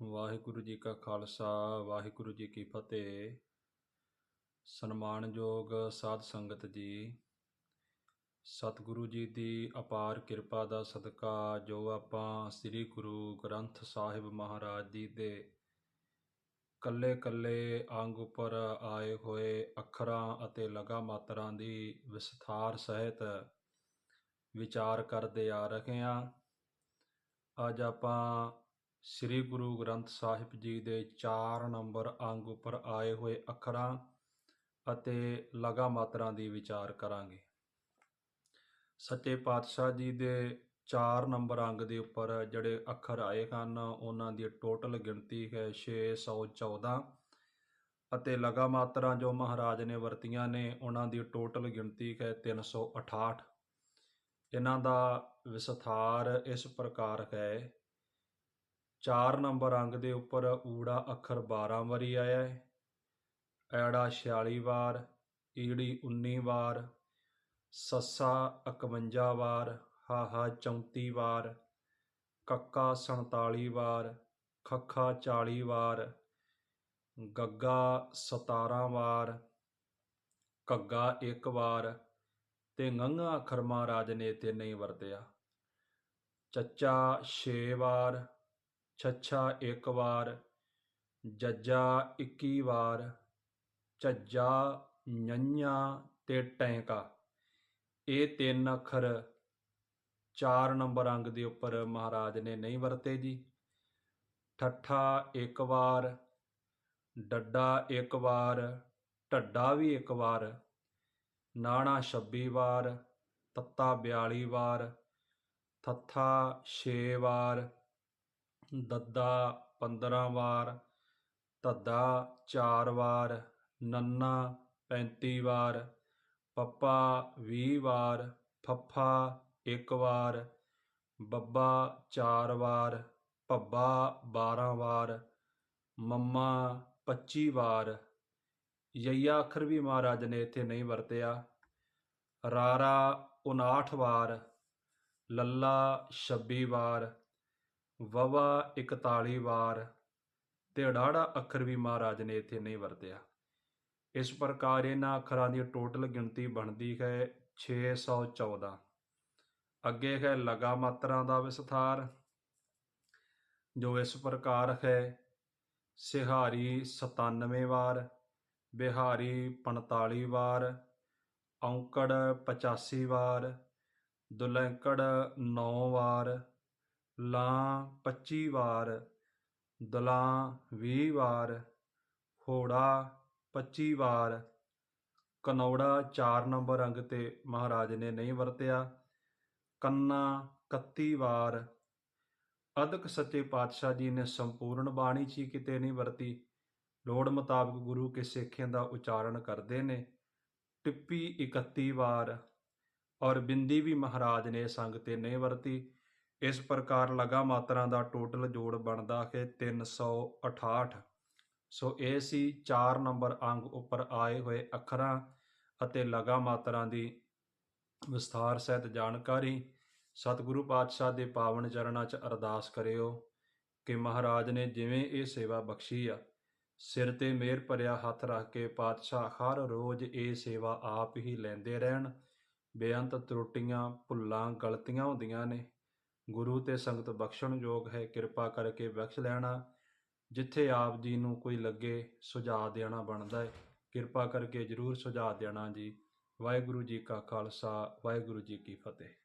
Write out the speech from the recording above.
ਵਾਹਿਗੁਰੂ ਜੀ ਕਾ ਖਾਲਸਾ, ਵਾਹਿਗੁਰੂ ਜੀ ਕੀ ਫਤਿਹ। ਸਨਮਾਨਯੋਗ ਸਾਧ ਸੰਗਤ ਜੀ, ਸਤਿਗੁਰੂ ਜੀ ਦੀ ਅਪਾਰ ਕਿਰਪਾ ਦਾ ਸਦਕਾ ਜੋ ਆਪਾਂ ਸ੍ਰੀ ਗੁਰੂ ਗ੍ਰੰਥ ਸਾਹਿਬ ਮਹਾਰਾਜ ਜੀ ਦੇ ਕੱਲੇ ਕੱਲੇ ਅੰਗ ਉੱਪਰ ਆਏ ਹੋਏ ਅੱਖਰਾਂ ਅਤੇ ਲਗਾ ਮਾਤਰਾਂ ਦੀ ਵਿਸਥਾਰ ਸਹਿਤ ਵਿਚਾਰ ਕਰਦੇ ਆ ਰਹੇ ਹਾਂ। ਅੱਜ ਆਪਾਂ ਸ੍ਰੀ ਗੁਰੂ ਗ੍ਰੰਥ ਸਾਹਿਬ ਜੀ ਦੇ 4 ਨੰਬਰ ਅੰਗ ਉੱਪਰ ਆਏ ਹੋਏ ਅੱਖਰਾਂ ਅਤੇ ਲਗਾ ਮਾਤਰਾਂ ਦੀ ਵਿਚਾਰ ਕਰਾਂਗੇ। ਸੱਚੇ ਪਾਤਸ਼ਾਹ ਜੀ ਦੇ 4 ਨੰਬਰ ਅੰਗ ਦੇ ਉੱਪਰ ਜਿਹੜੇ ਅੱਖਰ ਆਏ ਹਨ, ਉਹਨਾਂ ਦੀ ਟੋਟਲ ਗਿਣਤੀ ਹੈ 614 ਅਤੇ ਲਗਾ ਮਾਤਰਾਂ ਜੋ ਮਹਾਰਾਜ ਨੇ ਵਰਤੀਆਂ ਨੇ, ਉਹਨਾਂ ਦੀ ਟੋਟਲ ਗਿਣਤੀ ਹੈ 368 ਇਹਨਾਂ ਦਾ ਵਿਸਥਾਰ ਇਸ ਪ੍ਰਕਾਰ ਹੈ 4 ਨੰਬਰ ਅੰਗ ਦੇ ਉੱਪਰ ਊੜਾ ਅੱਖਰ 12 ਵਾਰੀ ਆਇਆ ਹੈ। ਐੜਾ 46 ਵਾਰ, ਈੜੀ 19 ਵਾਰ, ਸੱਸਾ 51 ਵਾਰ, ਹਾਹਾ 34 ਵਾਰ, ਕੱਕਾ 47 ਵਾਰ, ਖੱਖਾ 40 ਵਾਰ, ਗੱਗਾ 17 ਵਾਰ ਕੱਗਾ 1 ਵਾਰ ਤੇ ngੰਗਾ ਅੱਖਰ ਮਹਾਰਾਜ ਨੇ ਤੇ ਨਹੀਂ ਵਰਤਿਆ। ਚੱਚਾ 6 ਵਾਰ ਛੱਛਾ ਇੱਕ ਵਾਰ, ਜੱਜਾ 21 ਵਾਰ, ਝੱਜਾ ਨੰਨਾ ਤੇ ਟੈਂਕਾ। ਇਹ ਤਿੰਨ ਅੱਖਰ 4 ਨੰਬਰ ਅੰਗ ਦੇ ਉੱਪਰ ਮਹਾਰਾਜ ਨੇ ਨਹੀਂ ਵਰਤੇ ਜੀ। ਠੱਠਾ ਇੱਕ ਵਾਰ, ਡੱਡਾ ਇੱਕ ਵਾਰ, ਢੱਡਾ ਵੀ ਇੱਕ ਵਾਰ, ਨਾਣਾ 26 ਵਾਰ, ਤੱਤਾ 42 ਵਾਰ, ਥੱਥਾ 6 ਵਾਰ ਦੱਦਾ 15 ਵਾਰ, ਧੱਦਾ 4 ਵਾਰ, ਨੰਨਾ 35 ਵਾਰ, ਪੱਪਾ 20 ਵਾਰ, ਫੱਫਾ 1 ਵਾਰ, ਬੱਬਾ 4 ਵਾਰ, ਭੱਬਾ 12 ਵਾਰ, ਮੰਮਾ 25 ਵਾਰ। ਯਈਆ ਅੱਖਰ ਵੀ ਮਹਾਰਾਜ ਨੇ ਇੱਥੇ ਨਹੀਂ ਵਰਤਿਆ। ਰਾਰਾ 59 ਵਾਰ, ਲੱਲਾ 26 ਵਾਰ ਵਵਾ 41 ਵਾਰ ਤੇ ਅੜਾੜਾ ਅੱਖਰ ਵੀ ਮਹਾਰਾਜ ਨੇ ਇੱਥੇ ਨਹੀਂ ਵਰਤਿਆ। ਇਸ ਪ੍ਰਕਾਰ ਇਹਨਾਂ ਅੱਖਰਾਂ ਦੀ ਟੋਟਲ ਗਿਣਤੀ ਬਣਦੀ ਹੈ 614 ਅੱਗੇ ਹੈ ਲਗਾ ਮਾਤਰਾਂ ਦਾ ਵਿਸਥਾਰ, ਜੋ ਇਸ ਪ੍ਰਕਾਰ ਹੈ, ਸਿਹਾਰੀ 97 ਵਾਰ, ਬਿਹਾਰੀ 45 ਵਾਰ, ਔਂਕੜ 85 ਵਾਰ, ਦੁਲੈਂਕੜ 9 ਵਾਰ ਲਾਂ 25 ਵਾਰ ਦਲਾਂ ਵੀਹ ਵਾਰ, ਹੋੜਾ 25 ਵਾਰ, ਕਨੌੜਾ 4 ਨੰਬਰ ਅੰਗ ਤੇ ਮਹਾਰਾਜ ਨੇ ਨਹੀਂ ਵਰਤਿਆ। ਕੰਨਾ 31 ਵਾਰ, ਅਦਕ ਸੱਚੇ ਪਾਤਸ਼ਾਹ ਜੀ ਨੇ ਸੰਪੂਰਨ ਬਾਣੀ 'ਚ ਹੀ ਕਿਤੇ ਨਹੀਂ ਵਰਤੀ। ਲੋੜ ਮੁਤਾਬਕ ਗੁਰੂ ਕੇ ਸਿੱਖਿਆਂ ਦਾ ਉਚਾਰਨ ਕਰਦੇ ਨੇ। ਟਿੱਪੀ 31 ਵਾਰ, ਔਰ ਬਿੰਦੀ ਵੀ ਮਹਾਰਾਜ ਨੇ ਸੰਗ ਤੇ ਨਹੀਂ ਵਰਤੀ। ਇਸ ਪ੍ਰਕਾਰ ਲਗਾ ਮਾਤਰਾਂ ਦਾ ਟੋਟਲ ਜੋੜ ਬਣਦਾ ਹੈ 368 ਸੋ ਇਹ ਸੀ 4 ਨੰਬਰ ਅੰਗ ਉੱਪਰ ਆਏ ਹੋਏ ਅੱਖਰਾਂ ਅਤੇ ਲਗਾ ਮਾਤਰਾਂ ਦੀ ਵਿਸਥਾਰ ਸਹਿਤ ਜਾਣਕਾਰੀ। ਸਤਿਗੁਰੂ ਪਾਤਸ਼ਾਹ ਦੇ ਪਾਵਨ ਚਰਨਾਂ 'ਚ ਅਰਦਾਸ ਕਰਿਓ ਕਿ ਮਹਾਰਾਜ ਨੇ ਜਿਵੇਂ ਇਹ ਸੇਵਾ ਬਖਸ਼ੀ ਆ, ਸਿਰ ਤੇ ਮਿਹਰ ਭਰਿਆ ਹੱਥ ਰੱਖ ਕੇ ਪਾਤਸ਼ਾਹ ਹਰ ਰੋਜ਼ ਇਹ ਸੇਵਾ ਆਪ ਹੀ ਲੈਂਦੇ ਰਹਿਣ। ਬੇਅੰਤ ਤਰੁੱਟੀਆਂ, ਭੁੱਲਾਂ, ਗਲਤੀਆਂ ਹੁੰਦੀਆਂ ਨੇ। ਗੁਰੂ ਤੇ ਸੰਗਤ ਬਖਸ਼ਣਯੋਗ ਹੈ, ਕਿਰਪਾ ਕਰਕੇ ਬਖਸ਼ ਲੈਣਾ। ਜਿੱਥੇ ਆਪ ਜੀ ਨੂੰ ਕੋਈ ਲੱਗੇ, ਸੁਝਾਅ ਦੇਣਾ ਬਣਦਾ ਹੈ। ਕਿਰਪਾ ਕਰਕੇ ਜਰੂਰ ਸੁਝਾਅ ਦੇਣਾ ਜੀ। ਵਾਹਿਗੁਰੂ ਜੀ ਕਾ ਖਾਲਸਾ, ਵਾਹਿਗੁਰੂ ਜੀ ਕੀ ਫਤਿਹ।